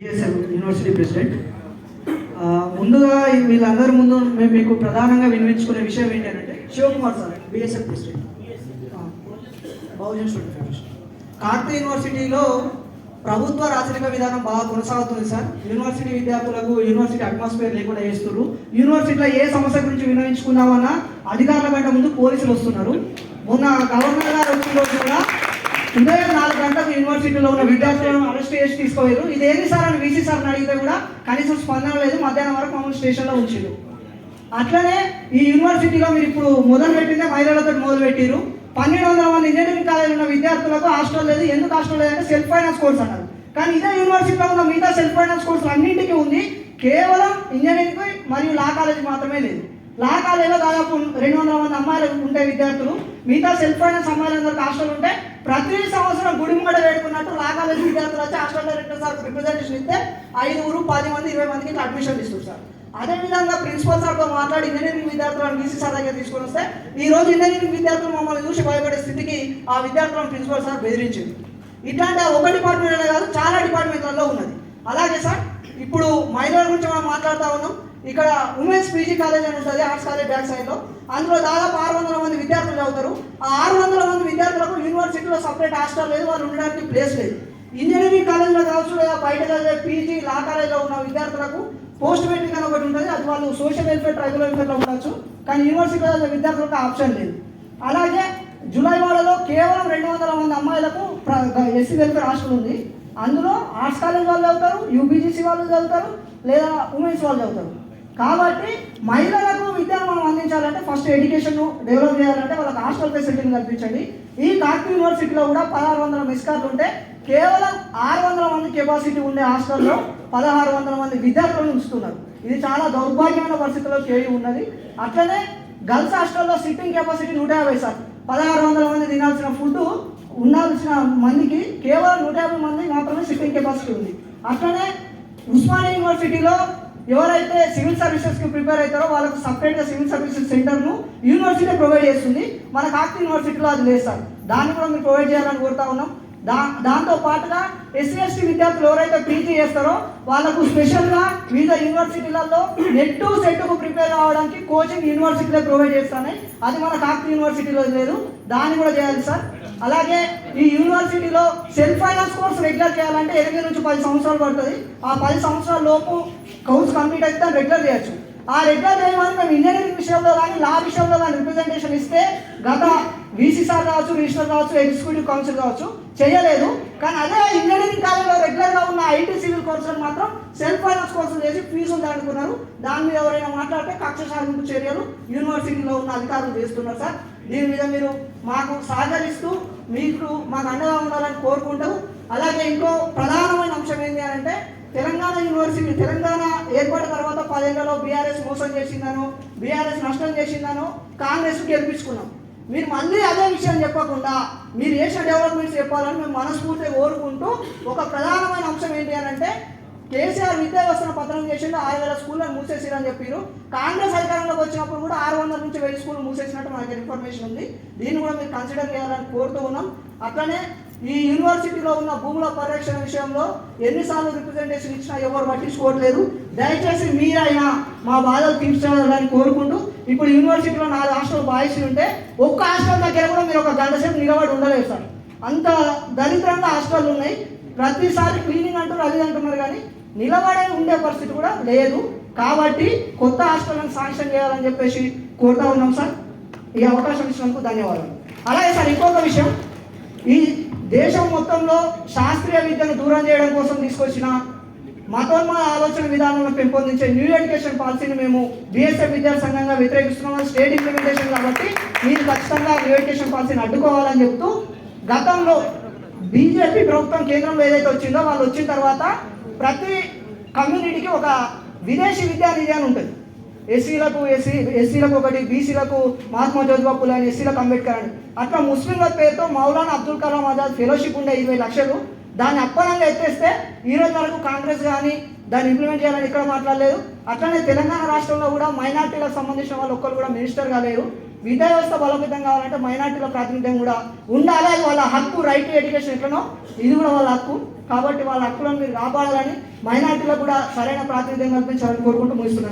BSM university president ముందుగా వీళ్ళందరి ముందు మేము మీకు ప్రధానంగా వినిపించుకునే విషయం ఏంటంటే శివకుమార్ సార్ బిఎస్ఎం ప్రెసిడెంట్ ఆ, బహుజన్ స్టూడెంట్ ఫెడరేషన్. కార్తీ యూనివర్సిటీలో ప్రభుత్వ రాచరిక విధానం బాగా కొనసాగుతుంది సార్. యూనివర్సిటీ విద్యార్థులకు యూనివర్సిటీ అట్మాస్ఫియర్ లేకుండా చేస్తున్నారు. యూనివర్సిటీలో ఏ సమస్య గురించి వినియోగించుకుందామన్నా అధికారుల కంటే ముందు పోలీసులు వస్తున్నారు. మొన్న గవర్నర్ గారు వచ్చిన రోజు కూడా ఉదయం నాలుగు గంటలకు యూనివర్సిటీలో ఉన్న విద్యార్థులను అరెస్ట్ చేసి తీసుకోలేరు ఇదేంటి సార్ అని వీసీ సార్ని అడిగితే కూడా కనీసం స్పందన లేదు. మధ్యాహ్నం వరకు మమ్మల్ని స్టేషన్లో ఉంచారు అట్లనే ఈ యూనివర్సిటీలో మీరు ఇప్పుడు మొదలు పెట్టిందే మహిళలతో మొదలు పెట్టిరు పన్నెండు వందల మంది ఇంజనీరింగ్ కాలేజ్ ఉన్న విద్యార్థులకు హాస్టల్ లేదు. ఎందుకు హాస్టల్ లేదంటే సెల్ఫ్ ఫైనాన్స్ కోర్స్ అన్నారు. కానీ ఇదే యూనివర్సిటీలో ఉన్న మిగతా సెల్ఫ్ ఫైనాన్స్ కోర్సులు అన్నింటికీ ఉంది. కేవలం ఇంజనీరింగ్ మరియు లా కాలేజ్ మాత్రమే లేదు. లా కాలేజ్లో దాదాపు రెండు వందల మంది అమ్మాయిలు ఉండే విద్యార్థులు. మిగతా సెల్ఫ్ ఫైనాన్స్ అమ్మాయిలందరికీ హాస్టల్ ఉంటే ప్రతి సంవత్సరం గుడిముడ వేడుకున్నట్టు లా విద్యార్థులు వచ్చి హాస్టల్ డైరెక్టర్ సార్ రిప్రజెంటేషన్ ఇస్తే ఐదుగురు పది మంది ఇరవై మందికి ఇట్లా అడ్మిషన్ ఇస్తారు సార్. అదేవిధంగా ప్రిన్సిపల్ సార్తో మాట్లాడి ఇంజనీరింగ్ విద్యార్థులను బీసీ సార్ దగ్గర తీసుకొని వస్తే ఈ రోజు ఇంజనీరింగ్ విద్యార్థులు మమ్మల్ని చూసి భయపడే స్థితికి ఆ విద్యార్థులను ప్రిన్సిపల్ సార్ బెదిరించింది ఇట్లాంటి ఒక డిపార్ట్మెంట్ కాదు చాలా డిపార్ట్మెంట్లలో ఉన్నది. అలాగే సార్ ఇప్పుడు మహిళల గురించి మనం మాట్లాడుతూ ఉన్నాం. ఇక్కడ ఉమెన్స్ పీజీ కాలేజ్ అని ఉంటుంది ఆర్ట్స్ కాలేజ్ బ్యాక్ సైడ్లో అందులో దాదాపు ఆరు వందల మంది విద్యార్థులు చదువుతారు. ఆ ఆరు వందల మంది విద్యార్థులకు యూనివర్సిటీలో సపరేట్ హాస్టల్ లేదు వాళ్ళు ఉండడానికి ప్లేస్ లేదు. ఇంజనీరింగ్ కాలేజ్లో కావచ్చు లేదా బయట చదివే పీజీ లా కాలేజ్లో ఉన్న విద్యార్థులకు పోస్ట్ మెట్రిక్ అని ఒకటి ఉంటుంది. అది వాళ్ళు సోషల్ వెల్ఫేర్ ట్రైబల్ వెల్ఫేర్లో ఉండొచ్చు. కానీ యూనివర్సిటీలో చదివే విద్యార్థులకు ఆప్షన్ లేదు. అలాగే జూలై వాడలో కేవలం రెండు వందల మంది అమ్మాయిలకు ఎస్సీ వెల్ఫేర్ హాస్టల్ ఉంది. అందులో ఆర్ట్స్ కాలేజ్ వాళ్ళు చదువుతారు యూబీజీసీ వాళ్ళు చదువుతారు లేదా ఉమెన్స్ వాళ్ళు చదువుతారు. కాబట్టి మహిళలకు విద్యను మనం అందించాలంటే ఫస్ట్ ఎడ్యుకేషన్ డెవలప్ చేయాలంటే వాళ్ళకి హాస్టల్ ఫెసిలిటీని కల్పించండి. ఈ కాక్ యూనివర్సిటీలో కూడా పదహారు వందల మిస్కార్లు ఉంటే కేవలం ఆరు వందల మంది కెపాసిటీ ఉండే హాస్టల్లో పదహారు వందల మంది విద్యార్థులను ఉంచుతున్నారు. ఇది చాలా దౌర్భాగ్యమైన పరిస్థితిలో చేయి ఉన్నది. అట్లనే గర్ల్స్ హాస్టల్లో సిట్టింగ్ కెపాసిటీ నూట యాభై సార్. పదహారు వందల మంది తినాల్సిన ఫుడ్ ఉండాల్సిన మందికి కేవలం నూట యాభై మంది మాత్రమే సిట్టింగ్ కెపాసిటీ ఉంది. అట్లనే ఉస్మానియా యూనివర్సిటీలో ఎవరైతే సివిల్ సర్వీసెస్కి ప్రిపేర్ అవుతారో వాళ్ళకు సపరేట్గా సివిల్ సర్వీసెస్ సెంటర్ను యూనివర్సిటీ ప్రొవైడ్ చేస్తుంది. మన కాకతీయ యూనివర్సిటీలో అది లేదు సార్. దాన్ని కూడా మీరు ప్రొవైడ్ చేయాలని కోరుతా ఉన్నాం. దా దాంతో పాటుగా ఎస్సీ ఎస్టీ విద్యార్థులు ఎవరైతే పీజీ చేస్తారో వాళ్ళకు స్పెషల్గా వివిధ యూనివర్సిటీలలో నెట్ సెట్కు ప్రిపేర్ అవ్వడానికి కోచింగ్ యూనివర్సిటీలో ప్రొవైడ్ చేస్తున్నాయి అది మన కాకతీయ యూనివర్సిటీలో లేదు. దాన్ని కూడా చేయాలి సార్. అలాగే ఈ యూనివర్సిటీలో సెల్ఫ్ ఫైనాన్స్ కోర్స్ రెగ్యులర్ చేయాలంటే ఎనిమిది నుంచి పది సంవత్సరాలు పడుతుంది. ఆ పది సంవత్సరాల లోపు కోర్స్ కంప్లీట్ అయితే రెగ్యులర్ చేయొచ్చు. ఆ రెగ్యులర్ చేయమని మేము ఇంజనీరింగ్ విషయంలో కానీ లా విషయంలో కానీ రిప్రజెంటేషన్ ఇస్తే గత వీసీ సార్ కావచ్చు రిజిస్టర్ కావచ్చు ఎగ్జిక్యూటివ్ కౌన్సిల్ కావచ్చు చేయలేదు. కానీ అదే ఇంజనీరింగ్ కాలేజ్లో రెగ్యులర్గా ఉన్న ఐటీ సివిల్ కోర్సులు మాత్రం సెల్ఫ్ ఫైనాన్స్ కోర్సులు చేసి ఫీజులు దాడుకున్నారు దాని మీద ఎవరైనా మాట్లాడితే కక్ష సాధింపు చర్యలు యూనివర్సిటీలో ఉన్న అధికారులు చేస్తున్నారు సార్. దీని మీద మీరు మాకు సహకరిస్తూ మీకు మాకు అండగా ఉండాలని కోరుకుంటూ అలాగే ఇంకో ప్రధానమైన అంశం ఏంటి అని అంటే తెలంగాణ యూనివర్సిటీ తెలంగాణ ఏర్పడిన తర్వాత పదేళ్ళలో బీఆర్ఎస్ మోసం చేసిందను బీఆర్ఎస్ నష్టం చేసిందను కాంగ్రెస్ గెలిపించుకున్నాం. మీరు మళ్ళీ అదే విషయం చెప్పకుండా మీరు చేసిన డెవలప్మెంట్స్ చెప్పాలని మేము మనస్ఫూర్తిగా కోరుకుంటూ ఒక ప్రధానమైన అంశం ఏంటి అని అంటే కేసీఆర్ విద్యా వ్యవస్థను పతనం చేసిండు ఆరు వేల స్కూళ్ళని మూసేసిరని చెప్పారు. కాంగ్రెస్ అధికారంలోకి వచ్చినప్పుడు కూడా ఆరు వందల నుంచి వెయ్యి స్కూల్ మూసేసినట్టు మనకి ఇన్ఫర్మేషన్ ఉంది. దీన్ని కూడా మీరు కన్సిడర్ చేయాలని కోరుతూ ఉన్నాం. అట్లనే ఈ యూనివర్సిటీలో ఉన్న భూముల పరిరక్షణ విషయంలో ఎన్నిసార్లు రిప్రజెంటేషన్ ఇచ్చినా ఎవరు పట్టించుకోవట్లేదు. దయచేసి మీరైనా మా బాధలు తీర్చాలని కోరుకుంటూ ఇప్పుడు యూనివర్సిటీలో నాలుగు హాస్టల్ బాయ్స్ ఉంటే ఒక్క హాస్టల్ దగ్గర కూడా మీరు ఒక గంట సేపు నిలబడి ఉండలేదు సార్. అంత దరిద్రంగా హాస్టల్ ఉన్నాయి. ప్రతిసారి క్లీనింగ్ అంటారు అది అంటున్నారు కానీ నిలబడే ఉండే పరిస్థితి కూడా లేదు. కాబట్టి కొత్త హాస్టల్ని శాంక్షన్ చేయాలని చెప్పేసి కోరుతా ఉన్నాం సార్. ఈ అవకాశం ఇచ్చినందుకు ధన్యవాదాలు. అలాగే సార్ ఇంకొక విషయం. ఈ దేశం మొత్తంలో శాస్త్రీయ విద్యను దూరం చేయడం కోసం తీసుకొచ్చిన మతోన్మ ఆలోచన విధానాలను పెంపొందించే న్యూ ఎడ్యుకేషన్ పాలసీని మేము బీఎస్ఎఫ్ విద్యా సంఘంగా వ్యతిరేకిస్తున్నాం. స్టేట్ ఇంప్లిమెంటేషన్ కాబట్టి మీరు ఖచ్చితంగా న్యూ ఎడ్యుకేషన్ పాలసీని అడ్డుకోవాలని చెప్తూ గతంలో బీజేపీ ప్రభుత్వం కేంద్రంలో ఏదైతే వచ్చిందో వాళ్ళు వచ్చిన తర్వాత ప్రతి కమ్యూనిటీకి ఒక విదేశీ విద్యానిధి అని ఉంటుంది. ఎస్సీలకు ఎస్సీ ఎస్సీలకు ఒకటి బీసీలకు మహాత్మా జ్యోతిబా పులే అని ఎస్సీలకు అంబేద్కర్ అని. అట్లా ముస్లింల పేరుతో మౌలానా అబ్దుల్ కలాం ఆజాద్ ఫెలోషిప్ ఉండే ఇరవై లక్షలు. దాన్ని అప్పనంగా ఎత్తేస్తే ఈ రోజు వరకు కాంగ్రెస్ కానీ దాన్ని ఇంప్లిమెంట్ చేయాలని ఇక్కడ మాట్లాడలేదు. అట్లనే తెలంగాణ రాష్ట్రంలో కూడా మైనార్టీలకు సంబంధించిన వాళ్ళు ఒక్కరు కూడా మినిస్టర్ కాలేరు విద్యా వ్యవస్థ బలోపేతం కావాలంటే మైనార్టీల ప్రాతినిధ్యం కూడా ఉండాలి. అది వాళ్ళ హక్కు రైట్ టు ఎడ్యుకేషన్ ఎట్లనో ఇది కూడా వాళ్ళ హక్కు. కాబట్టి వాళ్ళ హక్కులను మీరు కాపాడాలని మైనార్టీలకు కూడా సరైన ప్రాతినిధ్యం కల్పించాలని కోరుకుంటూ ముగిస్తున్నాను